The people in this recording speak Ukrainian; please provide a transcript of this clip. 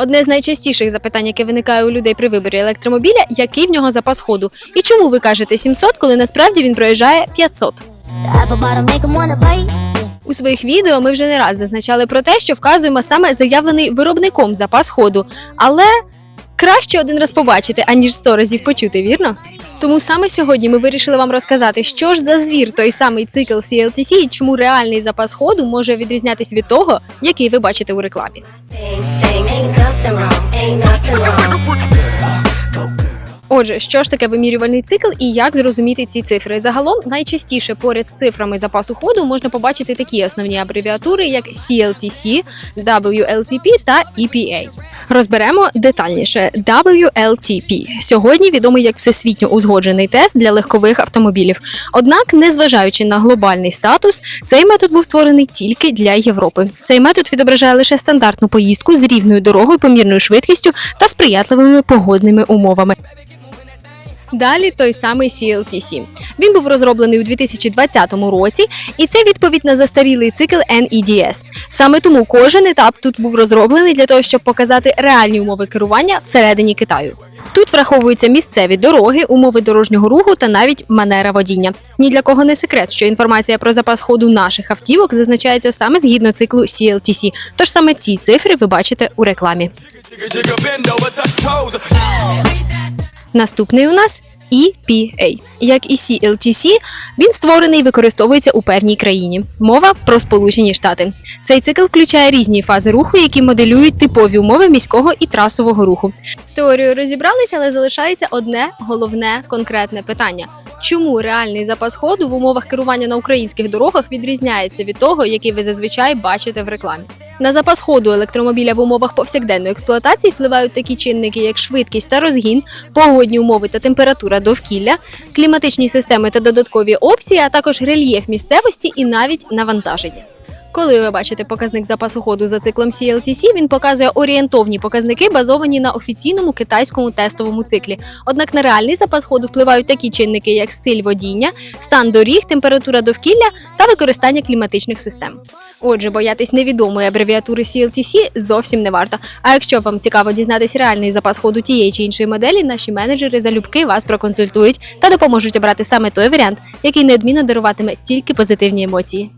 Одне з найчастіших запитань, яке виникає у людей при виборі електромобіля, який в нього запас ходу? І чому ви кажете 700, коли насправді він проїжджає 500? Apple bottom make 'em wanna bite. У своїх відео ми вже не раз зазначали про те, що вказуємо саме заявлений виробником запас ходу, але краще один раз побачити, аніж сто разів почути, вірно? Тому саме сьогодні ми вирішили вам розказати, що ж за звір той самий цикл CLTC і чому реальний запас ходу може відрізнятись від того, який ви бачите у рекламі. the wrong Отже, що ж таке вимірювальний цикл і як зрозуміти ці цифри? Загалом найчастіше поряд з цифрами запасу ходу можна побачити такі основні абревіатури, як CLTC, WLTP та EPA. Розберемо детальніше WLTP. Сьогодні відомий як всесвітньо узгоджений тест для легкових автомобілів. Однак, незважаючи на глобальний статус, цей метод був створений тільки для Європи. Цей метод відображає лише стандартну поїздку з рівною дорогою, помірною швидкістю та сприятливими погодними умовами. Далі той самий CLTC. Він був розроблений у 2020 році, і це відповідь на застарілий цикл NEDS. Саме тому кожен етап тут був розроблений для того, щоб показати реальні умови керування всередині Китаю. Тут враховуються місцеві дороги, умови дорожнього руху та навіть манера водіння. Ні для кого не секрет, що інформація про запас ходу наших автівок зазначається саме згідно циклу CLTC. Тож саме ці цифри ви бачите у рекламі. Наступний у нас EPA. Як і CLTC, він створений і використовується у певній країні. Мова про Сполучені Штати. Цей цикл включає різні фази руху, які моделюють типові умови міського і трасового руху. З теорією розібралися, але залишається одне головне конкретне питання. Чому реальний запас ходу в умовах керування на українських дорогах відрізняється від того, який ви зазвичай бачите в рекламі? На запас ходу електромобіля в умовах повсякденної експлуатації впливають такі чинники, як швидкість та розгін, погодні умови та температура довкілля, кліматичні системи та додаткові опції, а також рельєф місцевості і навіть навантаження. Коли ви бачите показник запасу ходу за циклом CLTC, він показує орієнтовні показники, базовані на офіційному китайському тестовому циклі. Однак на реальний запас ходу впливають такі чинники, як стиль водіння, стан доріг, температура довкілля та використання кліматичних систем. Отже, боятись невідомої абревіатури CLTC зовсім не варто. А якщо вам цікаво дізнатись реальний запас ходу тієї чи іншої моделі, наші менеджери залюбки вас проконсультують та допоможуть обрати саме той варіант, який неодмінно даруватиме тільки позитивні емоції.